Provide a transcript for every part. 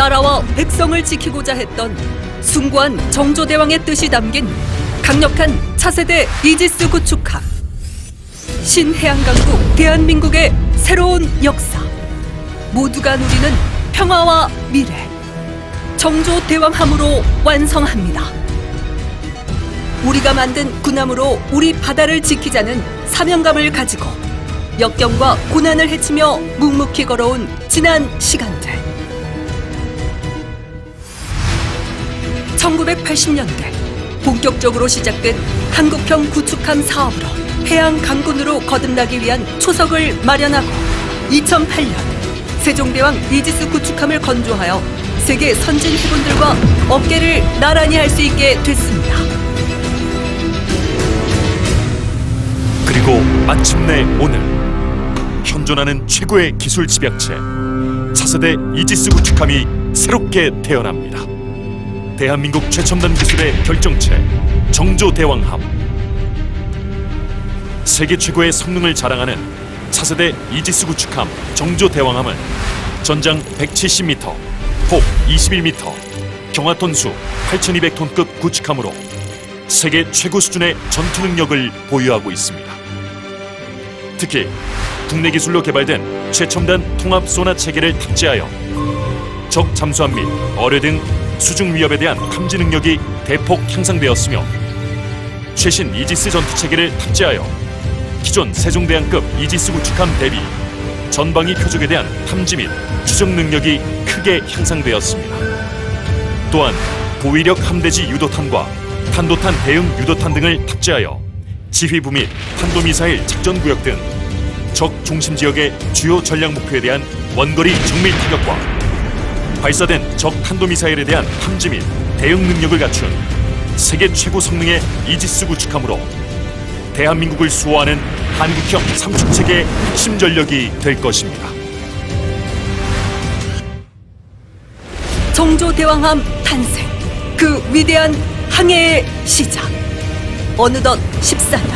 나라와 백성을 지키고자 했던 숭고한 정조대왕의 뜻이 담긴 강력한 차세대 이지스 구축함 신해안강국 대한민국의 새로운 역사 모두가 누리는 평화와 미래 정조대왕함으로 완성합니다. 우리가 만든 군함으로 우리 바다를 지키자는 사명감을 가지고 역경과 고난을 헤치며 묵묵히 걸어온 지난 시간들. 1980년대 본격적으로 시작된 한국형 구축함 사업으로 해양 강군으로 거듭나기 위한 초석을 마련하고 2008년 세종대왕 이지스 구축함을 건조하여 세계 선진 해군들과 어깨를 나란히 할 수 있게 됐습니다. 그리고 마침내 오늘 현존하는 최고의 기술 집약체 차세대 이지스 구축함이 새롭게 태어납니다. 대한민국 최첨단 기술의 결정체 정조대왕함 세계 최고의 성능을 자랑하는 차세대 이지스 구축함 정조대왕함은 전장 170m, 폭 21m, 경화톤수 8,200톤급 구축함으로 세계 최고 수준의 전투 능력을 보유하고 있습니다. 특히 국내 기술로 개발된 최첨단 통합 소나 체계를 탑재하여 적 잠수함 및 어뢰 등 수중 위협에 대한 탐지 능력이 대폭 향상되었으며 최신 이지스 전투 체계를 탑재하여 기존 세종대왕급 이지스 구축함 대비 전방위 표적에 대한 탐지 및 추적 능력이 크게 향상되었습니다. 또한 고위력 함대지 유도탄과 탄도탄 대응 유도탄 등을 탑재하여 지휘부 및 탄도미사일 작전구역 등 적 중심 지역의 주요 전략 목표에 대한 원거리 정밀 타격과 발사된 적 탄도미사일에 대한 탐지 및 대응 능력을 갖춘 세계 최고 성능의 이지스 구축함으로 대한민국을 수호하는 한국형 삼축 체계의 핵심 전력이 될 것입니다. 정조 대왕함 탄생. 그 위대한 항해의 시작. 어느덧 14년.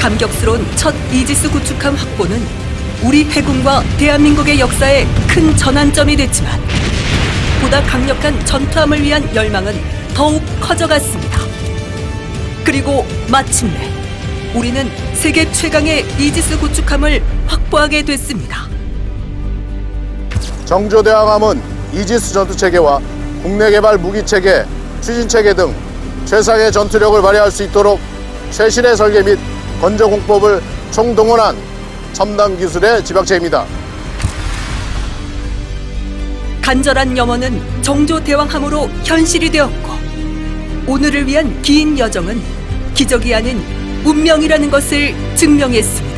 감격스러운 첫 이지스 구축함 확보는 우리 해군과 대한민국의 역사에 큰 전환점이 됐지만 보다 강력한 전투함을 위한 열망은 더욱 커져갔습니다. 그리고 마침내 우리는 세계 최강의 이지스 구축함을 확보하게 됐습니다. 정조대왕함은 이지스 전투체계와 국내 개발 무기체계, 추진체계 등 최상의 전투력을 발휘할 수 있도록 최신의 설계 및 건조 공법을 총동원한 첨단 기술의 집약체입니다. 간절한 염원은 정조 대왕함으로 현실이 되었고 오늘을 위한 긴 여정은 기적이 아닌 운명이라는 것을 증명했습니다.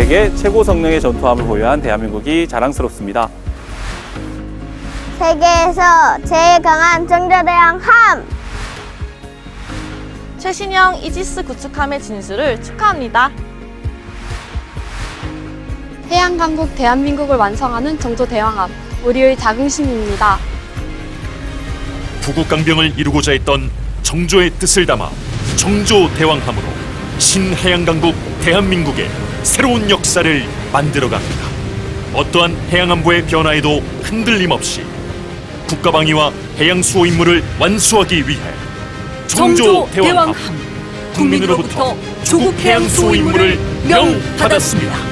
세계 최고 성능의 전투함을 보유한 대한민국이 자랑스럽습니다. 세계에서 제일 강한 정조대왕 함! 최신형 이지스 구축함의 진수를 축하합니다. 해양 강국 대한민국을 완성하는 정조대왕함, 우리의 자긍심입니다. 부국 강병을 이루고자 했던 정조의 뜻을 담아 정조대왕함으로 신해양 강국 대한민국의 새로운 역사를 만들어갑니다. 어떠한 해양안보의 변화에도 흔들림 없이 국가방위와 해양수호 임무를 완수하기 위해 정조 대왕함 정조대왕함 국민으로부터 조국 해양 수호 임무를 명받았습니다.